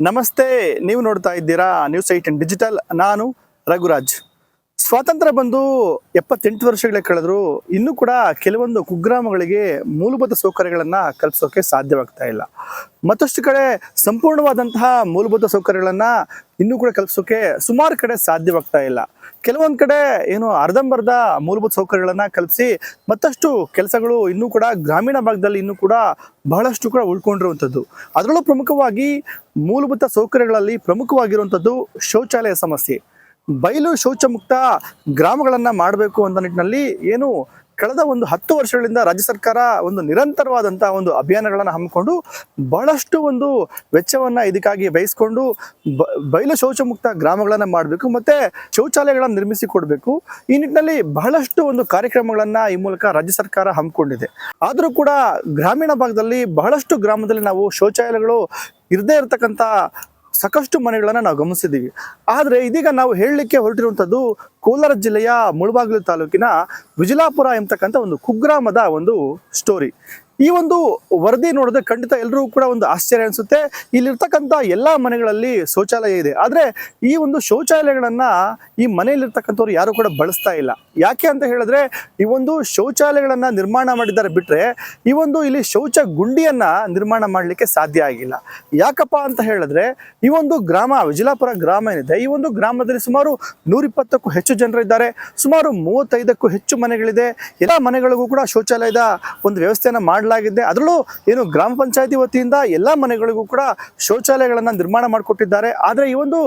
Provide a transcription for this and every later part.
ನಮಸ್ತೆ, ನೀವು ನೋಡ್ತಾ ಇದ್ದೀರಾ ನ್ಯೂಸ್ ಏಟೀನ್ ಡಿಜಿಟಲ್ ನಾನು ರಘುರಾಜ್. ಸ್ವಾತಂತ್ರ್ಯ ಬಂದು ಎಪ್ಪತ್ತೆಂಟು ವರ್ಷಗಳೇ ಕಳೆದ್ರು ಇನ್ನೂ ಕೂಡ ಕೆಲವೊಂದು ಕುಗ್ರಾಮಗಳಿಗೆ ಮೂಲಭೂತ ಸೌಕರ್ಯಗಳನ್ನು ಕಲ್ಪಿಸೋಕೆ ಸಾಧ್ಯವಾಗ್ತಾ ಇಲ್ಲ. ಮತ್ತಷ್ಟು ಕಡೆ ಸಂಪೂರ್ಣವಾದಂತಹ ಮೂಲಭೂತ ಸೌಕರ್ಯಗಳನ್ನು ಇನ್ನೂ ಕೂಡ ಕಲ್ಪಿಸೋಕೆ ಸುಮಾರು ಕಡೆ ಸಾಧ್ಯವಾಗ್ತಾ ಇಲ್ಲ. ಕೆಲವೊಂದು ಕಡೆ ಏನು ಅರ್ಧಂಬರ್ಧ ಮೂಲಭೂತ ಸೌಕರ್ಯಗಳನ್ನು ಕಲ್ಪಿಸಿ ಮತ್ತಷ್ಟು ಕೆಲಸಗಳು ಇನ್ನೂ ಕೂಡ ಗ್ರಾಮೀಣ ಭಾಗದಲ್ಲಿ ಇನ್ನೂ ಕೂಡ ಬಹಳಷ್ಟು ಕೂಡ ಉಳ್ಕೊಂಡಿರುವಂಥದ್ದು. ಅದರಲ್ಲೂ ಪ್ರಮುಖವಾಗಿ ಮೂಲಭೂತ ಸೌಕರ್ಯಗಳಲ್ಲಿ ಪ್ರಮುಖವಾಗಿರುವಂಥದ್ದು ಶೌಚಾಲಯ ಸಮಸ್ಯೆ. ಬಯಲು ಶೌಚ ಮುಕ್ತ ಗ್ರಾಮಗಳನ್ನು ಮಾಡಬೇಕು ಅಂತ ನಿಟ್ಟಿನಲ್ಲಿ ಏನು ಕಳೆದ ಒಂದು ಹತ್ತು ವರ್ಷಗಳಿಂದ ರಾಜ್ಯ ಸರ್ಕಾರ ಒಂದು ನಿರಂತರವಾದಂಥ ಒಂದು ಅಭಿಯಾನಗಳನ್ನು ಹಮ್ಮಿಕೊಂಡು ಬಹಳಷ್ಟು ಒಂದು ವೆಚ್ಚವನ್ನು ಇದಕ್ಕಾಗಿ ಬಯಸ್ಕೊಂಡು ಬಯಲು ಶೌಚ ಮುಕ್ತ ಗ್ರಾಮಗಳನ್ನು ಮಾಡಬೇಕು ಮತ್ತು ಶೌಚಾಲಯಗಳನ್ನು ನಿರ್ಮಿಸಿ ಕೊಡಬೇಕು. ಈ ನಿಟ್ಟಿನಲ್ಲಿ ಬಹಳಷ್ಟು ಒಂದು ಕಾರ್ಯಕ್ರಮಗಳನ್ನು ಈ ಮೂಲಕ ರಾಜ್ಯ ಸರ್ಕಾರ ಹಮ್ಮಿಕೊಂಡಿದೆ. ಆದರೂ ಕೂಡ ಗ್ರಾಮೀಣ ಭಾಗದಲ್ಲಿ ಬಹಳಷ್ಟು ಗ್ರಾಮದಲ್ಲಿ ನಾವು ಶೌಚಾಲಯಗಳು ಇರದೇ ಇರತಕ್ಕಂಥ ಸಾಕಷ್ಟು ಮನೆಗಳನ್ನು ನಾವು ಗಮನಿಸಿದ್ದೀವಿ. ಆದರೆ ಇದೀಗ ನಾವು ಹೇಳಲಿಕ್ಕೆ ಹೊರಟಿರುವಂಥದ್ದು ಕೋಲಾರ ಜಿಲ್ಲೆಯ ಮುಳಬಾಗಿಲು ತಾಲೂಕಿನ ವಿಜಲಾಪುರ ಎಂಬತಕ್ಕಂಥ ಒಂದು ಕುಗ್ರಾಮದ ಒಂದು ಸ್ಟೋರಿ ಈ ಒಂದು ವರದಿ ನೋಡಿದ್ರೆ ಖಂಡಿತ ಎಲ್ಲರೂ ಕೂಡ ಒಂದು ಆಶ್ಚರ್ಯ ಅನಿಸುತ್ತೆ. ಇಲ್ಲಿರ್ತಕ್ಕಂಥ ಎಲ್ಲ ಮನೆಗಳಲ್ಲಿ ಶೌಚಾಲಯ ಇದೆ. ಆದರೆ ಈ ಒಂದು ಶೌಚಾಲಯಗಳನ್ನು ಈ ಮನೆಯಲ್ಲಿರ್ತಕ್ಕಂಥವ್ರು ಯಾರು ಕೂಡ ಬಳಸ್ತಾ ಇಲ್ಲ. ಯಾಕೆ ಅಂತ ಹೇಳಿದ್ರೆ ಈ ಒಂದು ಶೌಚಾಲಯಗಳನ್ನು ನಿರ್ಮಾಣ ಮಾಡಿದ್ದಾರೆ ಬಿಟ್ಟರೆ ಈ ಒಂದು ಇಲ್ಲಿ ಶೌಚ ಗುಂಡಿಯನ್ನು ನಿರ್ಮಾಣ ಮಾಡಲಿಕ್ಕೆ ಸಾಧ್ಯ ಆಗಿಲ್ಲ. ಯಾಕಪ್ಪ ಅಂತ ಹೇಳಿದ್ರೆ ಈ ಒಂದು ಗ್ರಾಮ, ವಿಜಲಾಪುರ ಗ್ರಾಮ ಏನಿದೆ, ಈ ಒಂದು ಗ್ರಾಮದಲ್ಲಿ ಸುಮಾರು ನೂರಿಪ್ಪತ್ತಕ್ಕೂ ಹೆಚ್ಚು ಜನರಿದ್ದಾರೆ ಸುಮಾರು ಮೂವತ್ತೈದಕ್ಕೂ ಹೆಚ್ಚು ಮನೆಗಳಿದೆ. ಎಲ್ಲ ಮನೆಗಳಿಗೂ ಕೂಡ ಶೌಚಾಲಯದ ಒಂದು ವ್ಯವಸ್ಥೆಯನ್ನು ಮಾಡಲಾಗಿದೆ. ಅದರಲ್ಲೂ ಏನು ಗ್ರಾಮ ಪಂಚಾಯತಿ ವತಿಯಿಂದ ಎಲ್ಲ ಮನೆಗಳಿಗೂ ಕೂಡ ಶೌಚಾಲಯಗಳನ್ನು ನಿರ್ಮಾಣ ಮಾಡಿಕೊಟ್ಟಿದ್ದಾರೆ. ಆದರೆ ಈ ಒಂದು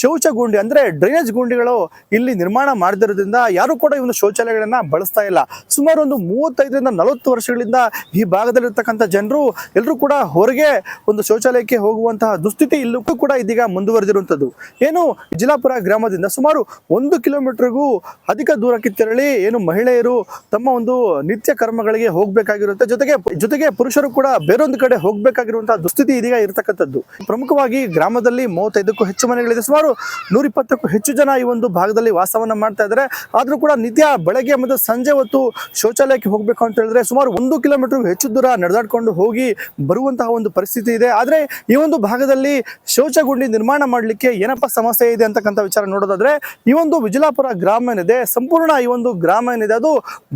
ಶೌಚ ಗುಂಡಿ ಅಂದರೆ ಡ್ರೈನೇಜ್ ಗುಂಡಿಗಳು ಇಲ್ಲಿ ನಿರ್ಮಾಣ ಮಾಡದಿರೋದ್ರಿಂದ ಯಾರು ಕೂಡ ಈ ಒಂದು ಶೌಚಾಲಯಗಳನ್ನು ಬಳಸ್ತಾ ಇಲ್ಲ. ಸುಮಾರು ಒಂದು ಮೂವತ್ತೈದರಿಂದ ನಲವತ್ತು ವರ್ಷಗಳಿಂದ ಈ ಭಾಗದಲ್ಲಿರ್ತಕ್ಕಂಥ ಜನರು ಎಲ್ಲರೂ ಕೂಡ ಹೊರಗೆ ಒಂದು ಶೌಚಾಲಯಕ್ಕೆ ಹೋಗುವಂತಹ ದುಸ್ಥಿತಿ ಇಲ್ಲೂ ಕೂಡ ಇದೀಗ ಮುಂದುವರೆದಿರುವಂಥದ್ದು. ಏನು ಜಿಲಾಪುರ ಗ್ರಾಮದಿಂದ ಸುಮಾರು ಒಂದು ಕಿಲೋಮೀಟರ್ಗೂ ಅಧಿಕ ದೂರಕ್ಕೆ ತೆರಳಿ ಏನು ಮಹಿಳೆಯರು ತಮ್ಮ ಒಂದು ನಿತ್ಯ ಕರ್ಮಗಳಿಗೆ ಹೋಗಬೇಕಾಗಿರುತ್ತೆ. ಜೊತೆಗೆ ಜೊತೆಗೆ ಪುರುಷರು ಕೂಡ ಬೇರೊಂದು ಕಡೆ ಹೋಗಬೇಕಾಗಿರುವಂತಹ ದುಸ್ಥಿತಿ ಇದೀಗ ಇರತಕ್ಕಂಥದ್ದು. ಪ್ರಮುಖವಾಗಿ ಗ್ರಾಮದಲ್ಲಿ ಮೂವತ್ತೈದಕ್ಕೂ ಹೆಚ್ಚು ಮನೆಗಳಿದೆ. ಸುಮಾರು ನೂರಿಪ್ಪತ್ತಕ್ಕೂ ಹೆಚ್ಚು ಜನ ಈ ಒಂದು ಭಾಗದಲ್ಲಿ ವಾಸವನ್ನ ಮಾಡ್ತಾ ಇದ್ದಾರೆ. ಆದರೂ ಕೂಡ ನಿತ್ಯ ಬೆಳಗ್ಗೆ ಮತ್ತು ಸಂಜೆ ಹೊತ್ತು ಶೌಚಾಲಯಕ್ಕೆ ಹೋಗಬೇಕು ಅಂತ ಹೇಳಿದ್ರೆ ಸುಮಾರು ಒಂದು ಕಿಲೋಮೀಟರ್ ಹೆಚ್ಚು ದೂರ ನಡೆದಾಡ್ಕೊಂಡು ಹೋಗಿ ಬರುವಂತಹ ಒಂದು ಪರಿಸ್ಥಿತಿ ಇದೆ. ಆದರೆ ಈ ಒಂದು ಭಾಗದಲ್ಲಿ ಶೌಚಗುಂಡಿ ನಿರ್ಮಾಣ ಮಾಡಲಿಕ್ಕೆ ಏನಪ್ಪ ಸಮಸ್ಯೆ ಇದೆ ಅಂತಕ್ಕಂಥ ವಿಚಾರ ನೋಡೋದಾದ್ರೆ ಈ ಒಂದು ವಿಜಲಾಪುರ ಗ್ರಾಮ ಏನಿದೆ, ಸಂಪೂರ್ಣ ಈ ಒಂದು ಗ್ರಾಮ ಏನಿದೆ, ಅದು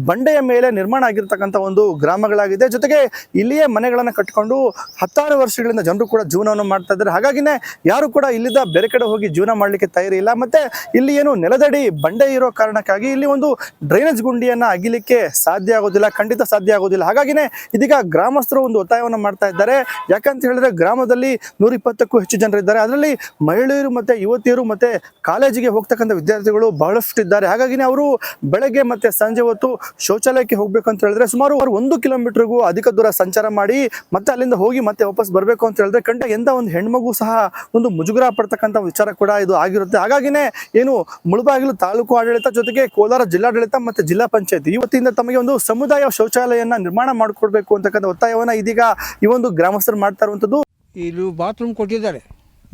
ಬಂಡೆಯ ಮೇಲೆ ನಿರ್ಮಾಣ ಆಗಿರ್ತಕ್ಕಂಥ ಒಂದು ಗ್ರಾಮಗಳಾಗಿದೆ. ಜೊತೆಗೆ ಇಲ್ಲಿಯೇ ಮನೆಗಳನ್ನು ಕಟ್ಟಿಕೊಂಡು ಹತ್ತಾರು ವರ್ಷಗಳಿಂದ ಜನರು ಕೂಡ ಜೀವನವನ್ನು ಮಾಡ್ತಾ ಇದ್ದಾರೆ. ಹಾಗಾಗಿನೇ ಯಾರು ಕೂಡ ಇಲ್ಲಿದ್ದ ಬೇರೆ ಕಡೆ ಹೋಗಿ ಜೀವನ ಮಾಡಲಿಕ್ಕೆ ತಯಾರಿ ಇಲ್ಲ. ಮತ್ತೆ ಇಲ್ಲಿ ಏನು ನೆಲದಡಿ ಬಂಡೆ ಇರೋ ಕಾರಣಕ್ಕಾಗಿ ಇಲ್ಲಿ ಒಂದು ಡ್ರೈನೇಜ್ ಗುಂಡಿಯನ್ನ ಅಗಿಲಿಕ್ಕೆ ಸಾಧ್ಯ ಆಗೋದಿಲ್ಲ, ಖಂಡಿತ ಸಾಧ್ಯ ಆಗೋದಿಲ್ಲ. ಹಾಗಾಗಿನೇ ಇದೀಗ ಗ್ರಾಮಸ್ಥರು ಒಂದು ಒತ್ತಾಯವನ್ನು ಮಾಡ್ತಾ ಇದ್ದಾರೆ. ಯಾಕಂತ ಹೇಳಿದ್ರೆ ಗ್ರಾಮದಲ್ಲಿ ನೂರಿಪ್ಪತ್ತಕ್ಕೂ ಹೆಚ್ಚು ಜನರಿದ್ದಾರೆ ಅದರಲ್ಲಿ ಮಹಿಳೆಯರು ಮತ್ತೆ ಯುವತಿಯರು ಮತ್ತೆ ಕಾಲೇಜಿಗೆ ಹೋಗ್ತಕ್ಕಂಥ ವಿದ್ಯಾರ್ಥಿಗಳು ಬಹಳಷ್ಟು ಇದ್ದಾರೆ. ಹಾಗಾಗಿನೇ ಅವರು ಬೆಳಗ್ಗೆ ಮತ್ತೆ ಸಂಜೆ ಹೊತ್ತು ಶೌಚಾಲಯಕ್ಕೆ ಹೋಗ್ಬೇಕಂತ ಹೇಳಿದ್ರೆ ಸುಮಾರು ಒಂದು ಕಿಲೋಮೀಟರ್ಗೂ ಅಧಿಕ ದೂರ ಸಂಚಾರ ಮಾಡಿ ಮತ್ತೆ ಅಲ್ಲಿಂದ ಹೋಗಿ ಮತ್ತೆ ವಾಪಸ್ ಬರಬೇಕು ಅಂತ ಹೇಳಿದ್ರೆ ಕಂಡ ಎಂತ ಒಂದು ಹೆಣ್ಮಗು ಸಹ ಒಂದು ಮುಜುಗರ ಪಡ್ತಕ್ಕಂಥ ವಿಚಾರ ಕೂಡ ಇದು ಆಗಿರುತ್ತೆ. ಹಾಗಾಗಿನೇ ಏನು ಮುಳುಬಾಗಿಲು ತಾಲೂಕು ಆಡಳಿತ ಜೊತೆಗೆ ಕೋಲಾರ ಜಿಲ್ಲಾಡಳಿತ ಮತ್ತೆ ಜಿಲ್ಲಾ ಪಂಚಾಯತ್ ಇವತ್ತಿಂದ ತಮಗೆ ಒಂದು ಸಮುದಾಯ ಶೌಚಾಲಯನ ನಿರ್ಮಾಣ ಮಾಡಿಕೊಡ್ಬೇಕು ಅಂತಕ್ಕಂಥ ಒತ್ತಾಯವನ್ನ ಇದೀಗ ಈ ಒಂದು ಗ್ರಾಮಸ್ಥರು ಮಾಡ್ತಾ ಇರುವಂಥದ್ದು. ಇಲ್ಲಿ ಬಾತ್ರೂಮ್ ಕೊಟ್ಟಿದ್ದಾರೆ.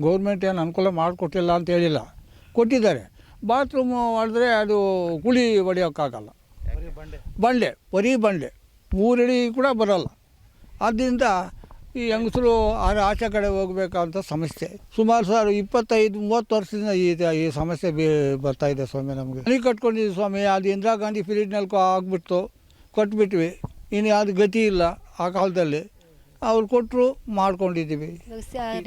ಗೌರ್ಮೆಂಟ್ ಏನು ಅನುಕೂಲ ಮಾಡಿಕೊಟ್ಟಿಲ್ಲ ಅಂತ ಹೇಳಿಲ್ಲ. ಕೊಟ್ಟಿದ್ದಾರೆ. ಬಾತ್ರೂಮ್ ಮಾಡಿದ್ರೆ ಅದು ಗುಳಿ ಹೊಡೆಯೋಕ್ಕಾಗಲ್ಲ. ಬಂಡೆ ಬರೀ ಬಂಡೆ. ಮೂರಡಿ ಕೂಡ ಬರೋಲ್ಲ. ಆದ್ದರಿಂದ ಈ ಹೆಂಗಸರು ಆಚೆ ಕಡೆ ಹೋಗ್ಬೇಕಂತ ಸಮಸ್ಯೆ. ಸುಮಾರು ಸರ್ ಇಪ್ಪತ್ತೈದು, ಮೂವತ್ತು ವರ್ಷದಿಂದ ಈ ಈ ಸಮಸ್ಯೆ ಬಿ, ಬರ್ತಾ ಇದೆ ಸ್ವಾಮಿ ನಮಗೆ. ಮನೆ ಕಟ್ಕೊಂಡಿದ್ವಿ ಸ್ವಾಮಿ, ಅದು ಇಂದಿರಾ ಗಾಂಧಿ ಪೀರಿಯಡ್ನಲ್ಲಿ ಆಗ್ಬಿಡ್ತು. ಕೊಟ್ಬಿಟ್ವಿ. ಇನ್ನು ಯಾವುದು ಗತಿ ಇಲ್ಲ ಆ ಕಾಲದಲ್ಲಿ. ಅವ್ರು ಕೊಟ್ಟರು ಮಾಡ್ಕೊಂಡಿದ್ದೀವಿ.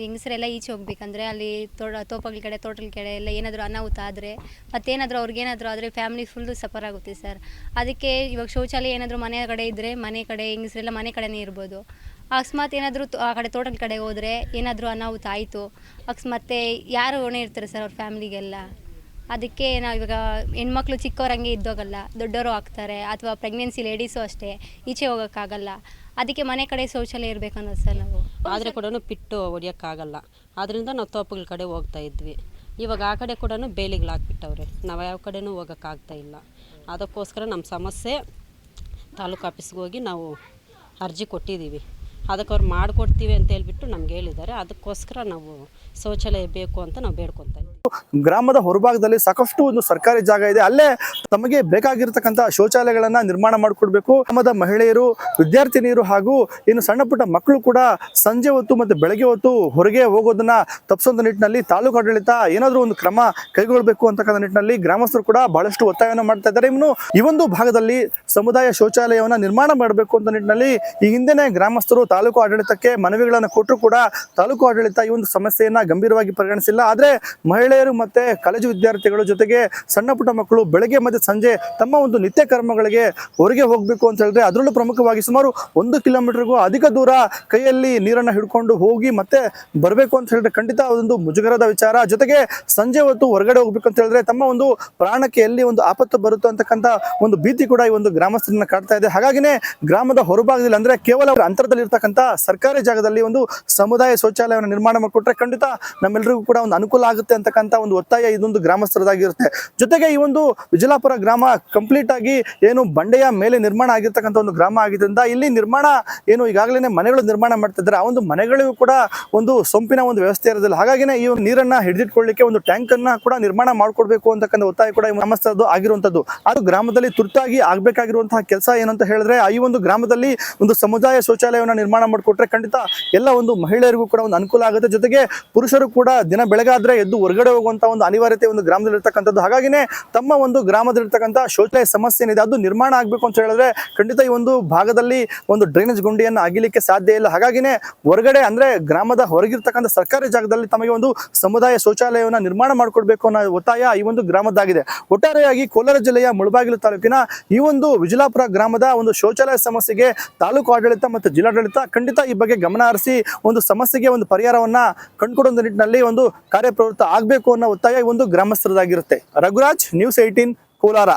ಹೆಂಗಸರೆಲ್ಲ ಈಚೆ ಹೋಗ್ಬೇಕಂದ್ರೆ ಅಲ್ಲಿ ತೋಟ ತೋಪಗಳ ಕಡೆ ತೋಟದ ಕಡೆ ಎಲ್ಲ ಏನಾದರೂ ಅನಾಹುತ ಆದರೆ, ಮತ್ತೇನಾದರೂ ಅವ್ರಿಗೇನಾದರೂ ಆದರೆ ಫ್ಯಾಮಿಲಿ ಫುಲ್ಲು ಸಫರ್ ಆಗುತ್ತೆ ಸರ್ ಅದಕ್ಕೆ ಇವಾಗ ಶೌಚಾಲಯ ಏನಾದರೂ ಮನೆ ಕಡೆ ಇದ್ದರೆ ಮನೆ ಕಡೆ ಹೆಂಗಸರೆಲ್ಲ ಮನೆ ಕಡೆನೇ ಇರ್ಬೋದು. ಅಕಸ್ಮಾತ್ ಏನಾದರೂ ಆ ಕಡೆ ತೋಟದ ಕಡೆ ಹೋದರೆ ಏನಾದರೂ ಅನಾಹುತ ಆಯಿತು ಅಕಸ್ಮಾತ್ ಯಾರು ಹೊಣೆ ಇರ್ತಾರೆ ಸರ್ ಅವ್ರ ಫ್ಯಾಮಿಲಿಗೆಲ್ಲ ಅದಕ್ಕೆ ನಾವು ಇವಾಗ ಹೆಣ್ಮಕ್ಳು ಚಿಕ್ಕವ್ರಂಗೆ ಇದ್ದೋಗಲ್ಲ ದೊಡ್ಡವರು ಆಗ್ತಾರೆ, ಅಥವಾ ಪ್ರೆಗ್ನೆನ್ಸಿ ಲೇಡೀಸು ಅಷ್ಟೇ, ಈಚೆ ಹೋಗೋಕ್ಕಾಗಲ್ಲ. ಅದಕ್ಕೆ ಮನೆ ಕಡೆ ಶೌಚಾಲಯ ಇರಬೇಕು ಸರ್ ನಾವು. ಆದರೆ ಕೂಡ ಪಿಟ್ಟು ಹೊಡಿಯೋಕ್ಕಾಗಲ್ಲ. ಆದ್ದರಿಂದ ನಾವು ತೋಪುಗಳ ಕಡೆ ಹೋಗ್ತಾ ಇದ್ವಿ. ಇವಾಗ ಆ ಕಡೆ ಕೂಡ ಬೇಲಿಗಳು ಹಾಕ್ಬಿಟ್ಟವ್ರೆ. ನಾವು ಯಾವ ಕಡೆನೂ ಹೋಗೋಕ್ಕಾಗ್ತಾ ಇಲ್ಲ. ಅದಕ್ಕೋಸ್ಕರ ನಮ್ಮ ಸಮಸ್ಯೆ ತಾಲೂಕು ಆಫೀಸ್ಗೆ ಹೋಗಿ ನಾವು ಅರ್ಜಿ ಕೊಟ್ಟಿದ್ದೀವಿ. ಅದಕ್ಕೆ ಅವ್ರು ಮಾಡಿಕೊಡ್ತೀವಿ ಅಂತ ಹೇಳ್ಬಿಟ್ಟು ನಮ್ಗೆ ಹೇಳಿದ್ದಾರೆ. ಅದಕ್ಕೋಸ್ಕರ ನಾವು ಶೌಚಾಲಯ ಬೇಕು ಅಂತ ನಾವು ಬೇಡ್ಕೊತಾ ಇದ್ದೀವಿ. ಗ್ರಾಮದ ಹೊರಭಾಗದಲ್ಲಿ ಸಾಕಷ್ಟು ಒಂದು ಸರ್ಕಾರಿ ಜಾಗ ಇದೆ. ಅಲ್ಲೇ ತಮಗೆ ಬೇಕಾಗಿರ್ತಕ್ಕಂಥ ಶೌಚಾಲಯಗಳನ್ನ ನಿರ್ಮಾಣ ಮಾಡಿಕೊಡ್ಬೇಕು. ಗ್ರಾಮದ ಮಹಿಳೆಯರು, ವಿದ್ಯಾರ್ಥಿನಿಯರು ಹಾಗೂ ಇನ್ನು ಸಣ್ಣ ಪುಟ್ಟ ಮಕ್ಕಳು ಕೂಡ ಸಂಜೆ ಹೊತ್ತು ಮತ್ತೆ ಬೆಳಗ್ಗೆ ಹೊತ್ತು ಹೊರಗೆ ಹೋಗೋದನ್ನ ತಪ್ಪಿಸುವಂತ ನಿಟ್ಟಿನಲ್ಲಿ ತಾಲೂಕು ಆಡಳಿತ ಏನಾದರೂ ಒಂದು ಕ್ರಮ ಕೈಗೊಳ್ಳಬೇಕು ಅಂತಕ್ಕಂಥ ನಿಟ್ಟಿನಲ್ಲಿ ಗ್ರಾಮಸ್ಥರು ಕೂಡ ಬಹಳಷ್ಟು ಒತ್ತಾಯವನ್ನು ಮಾಡ್ತಾ ಇದ್ದಾರೆ. ಇನ್ನು ಈ ಒಂದು ಭಾಗದಲ್ಲಿ ಸಮುದಾಯ ಶೌಚಾಲಯವನ್ನ ನಿರ್ಮಾಣ ಮಾಡಬೇಕು ಅಂತ ನಿಟ್ಟಿನಲ್ಲಿ ಈ ಹಿಂದೆನೆ ಗ್ರಾಮಸ್ಥರು ತಾಲೂಕು ಆಡಳಿತಕ್ಕೆ ಮನವಿಗಳನ್ನು ಕೊಟ್ಟರು ಕೂಡ ತಾಲೂಕು ಆಡಳಿತ ಈ ಒಂದು ಸಮಸ್ಯೆಯನ್ನ ಗಂಭೀರವಾಗಿ ಪರಿಗಣಿಸಿಲ್ಲ. ಆದರೆ ಮಹಿಳೆಯರು ಮತ್ತೆ ಕಾಲೇಜು ವಿದ್ಯಾರ್ಥಿಗಳ ಜೊತೆಗೆ ಸಣ್ಣ ಪುಟ್ಟ ಮಕ್ಕಳು ಬೆಳಗ್ಗೆ ಮತ್ತೆ ಸಂಜೆ ತಮ್ಮ ಒಂದು ನಿತ್ಯ ಕರ್ಮಗಳಿಗೆ ಹೊರಗೆ ಹೋಗಬೇಕು ಅಂತ ಹೇಳಿದ್ರೆ ಅದರಲ್ಲೂ ಪ್ರಮುಖವಾಗಿ ಸುಮಾರು ಒಂದು ಕಿಲೋಮೀಟರ್ಗೂ ಅಧಿಕ ದೂರ ಕೈಯಲ್ಲಿ ನೀರನ್ನ ಹಿಡ್ಕೊಂಡು ಹೋಗಿ ಮತ್ತೆ ಬರಬೇಕು ಅಂತ ಹೇಳಿದ್ರೆ ಖಂಡಿತ ಒಂದು ಮುಜುಗರದ ವಿಚಾರ. ಜೊತೆಗೆ ಸಂಜೆ ಹೊತ್ತು ಹೊರಗಡೆ ಹೋಗ್ಬೇಕು ಅಂತ ಹೇಳಿದ್ರೆ ತಮ್ಮ ಒಂದು ಪ್ರಾಣಕ್ಕೆ ಎಲ್ಲಿ ಒಂದು ಆಪತ್ತು ಬರುತ್ತೋ ಅಂತಕ್ಕಂಥ ಒಂದು ಭೀತಿ ಕೂಡ ಈ ಒಂದು ಗ್ರಾಮಸ್ಥರನ್ನ ಕಾಡ್ತಾ ಇದೆ. ಹಾಗಾಗಿನೇ ಗ್ರಾಮದ ಹೊರಭಾಗದಲ್ಲಿ ಅಂದ್ರೆ ಕೇವಲ ಅಂತರದಲ್ಲಿ ಸರ್ಕಾರಿ ಜಾಗದಲ್ಲಿ ಒಂದು ಸಮುದಾಯ ಶೌಚಾಲಯವನ್ನು ನಿರ್ಮಾಣ ಮಾಡಿಕೊಟ್ರೆ ಖಂಡಿತ ನಮ್ಮೆಲ್ಲರಿಗೂ ಕೂಡ ಒಂದು ಅನುಕೂಲ ಆಗುತ್ತೆ ಅಂತಕ್ಕಂಥ ಒಂದು ಒತ್ತಾಯ ಇದೊಂದು ಗ್ರಾಮಸ್ಥರದಾಗಿರುತ್ತೆ. ಜೊತೆಗೆ ಈ ಒಂದು ವಿಜಯಪುರ ಗ್ರಾಮ ಕಂಪ್ಲೀಟ್ ಆಗಿ ಏನು ಬಂಡೆಯ ಮೇಲೆ ನಿರ್ಮಾಣ ಆಗಿರ್ತಕ್ಕಂಥ ಒಂದು ಗ್ರಾಮ ಆಗಿದ್ದರಿಂದ ಇಲ್ಲಿ ನಿರ್ಮಾಣ ಏನು ಈಗಾಗಲೇ ಮನೆಗಳು ನಿರ್ಮಾಣ ಮಾಡ್ತಿದ್ದಾರೆ. ಆ ಒಂದು ಮನೆಗಳಿಗೂ ಕೂಡ ಒಂದು ಸೊಂಪಿನ ಒಂದು ವ್ಯವಸ್ಥೆ ಇರೋದಿಲ್ಲ. ಹಾಗಾಗಿನೇ ಈ ನೀರನ್ನ ಹಿಡಿದಿಟ್ಕೊಳ್ಳಿಕ್ಕೆ ಒಂದು ಟ್ಯಾಂಕ್ ಅನ್ನ ಕೂಡ ನಿರ್ಮಾಣ ಮಾಡಿಕೊಡ್ಬೇಕು ಅಂತಕ್ಕಂಥ ಒತ್ತಾಯ ಕೂಡ ಗ್ರಾಮಸ್ಥರದ್ದು ಆಗಿರುವಂತದ್ದು ಅದು ಗ್ರಾಮದಲ್ಲಿ ತುರ್ತಾಗಿ ಆಗಬೇಕಾಗಿರುವಂತಹ ಕೆಲಸ ಏನಂತ ಹೇಳಿದ್ರೆ ಈ ಒಂದು ಗ್ರಾಮದಲ್ಲಿ ಒಂದು ಸಮುದಾಯ ಶೌಚಾಲಯವನ್ನು ನಿರ್ಮಾಣ ಮಾಡಿಕೊಟ್ರೆ ಖಂಡಿತ ಎಲ್ಲ ಒಂದು ಮಹಿಳೆಯರಿಗೂ ಕೂಡ ಒಂದು ಅನುಕೂಲ ಆಗುತ್ತೆ. ಜೊತೆಗೆ ಪುರುಷರು ಕೂಡ ದಿನ ಬೆಳಗಾದ್ರೆ ಎದ್ದು ಹೊರಗಡೆ ಹೋಗುವಂತ ಒಂದು ಅನಿವಾರ್ಯತೆ ಒಂದು ಗ್ರಾಮದಲ್ಲಿ ಇರ್ತಕ್ಕಂಥದ್ದು. ಹಾಗಾಗಿನೇ ತಮ್ಮ ಒಂದು ಗ್ರಾಮದಲ್ಲಿರ್ತಕ್ಕಂಥ ಶೌಚಾಲಯ ಸಮಸ್ಯೆ ಏನಿದೆ, ಅದು ನಿರ್ಮಾಣ ಆಗಬೇಕು ಅಂತ ಹೇಳಿದ್ರೆ ಖಂಡಿತ ಈ ಒಂದು ಭಾಗದಲ್ಲಿ ಒಂದು ಡ್ರೈನೇಜ್ ಗುಂಡಿಯನ್ನು ಅಗಿಲಿಕ್ಕೆ ಸಾಧ್ಯ ಇಲ್ಲ. ಹಾಗಾಗಿನೇ ಹೊರಗಡೆ ಅಂದ್ರೆ ಗ್ರಾಮದ ಹೊರಗಿರ್ತಕ್ಕಂಥ ಸರ್ಕಾರಿ ಜಾಗದಲ್ಲಿ ತಮಗೆ ಒಂದು ಸಮುದಾಯ ಶೌಚಾಲಯವನ್ನು ನಿರ್ಮಾಣ ಮಾಡಿಕೊಡ್ಬೇಕು ಅನ್ನೋ ಒತ್ತಾಯ ಈ ಒಂದು ಗ್ರಾಮದ್ದಾಗಿದೆ. ಒಟ್ಟಾರೆಯಾಗಿ ಕೋಲಾರ ಜಿಲ್ಲೆಯ ಮುಳಬಾಗಿಲು ತಾಲೂಕಿನ ಈ ಒಂದು ವಿಜಲಾಪುರ ಗ್ರಾಮದ ಒಂದು ಶೌಚಾಲಯ ಸಮಸ್ಯೆಗೆ ತಾಲೂಕು ಆಡಳಿತ ಮತ್ತು ಜಿಲ್ಲಾಡಳಿತ ಖಂಡಿತ ಈ ಬಗ್ಗೆ ಗಮನ ಹರಿಸಿ ಒಂದು ಸಮಸ್ಯೆಗೆ ಒಂದು ಪರಿಹಾರವನ್ನ ಕಂಡುಕೊಡುವ ನಿಟ್ಟಿನಲ್ಲಿ ಒಂದು ಕಾರ್ಯಪ್ರವೃತ್ತ ಆಗಬೇಕು ಅನ್ನೋ ಒತ್ತಾಯ ಒಂದು ಗ್ರಾಮಸ್ಥರದಾಗಿರುತ್ತೆ. Raghuraj news eighteen Kolar.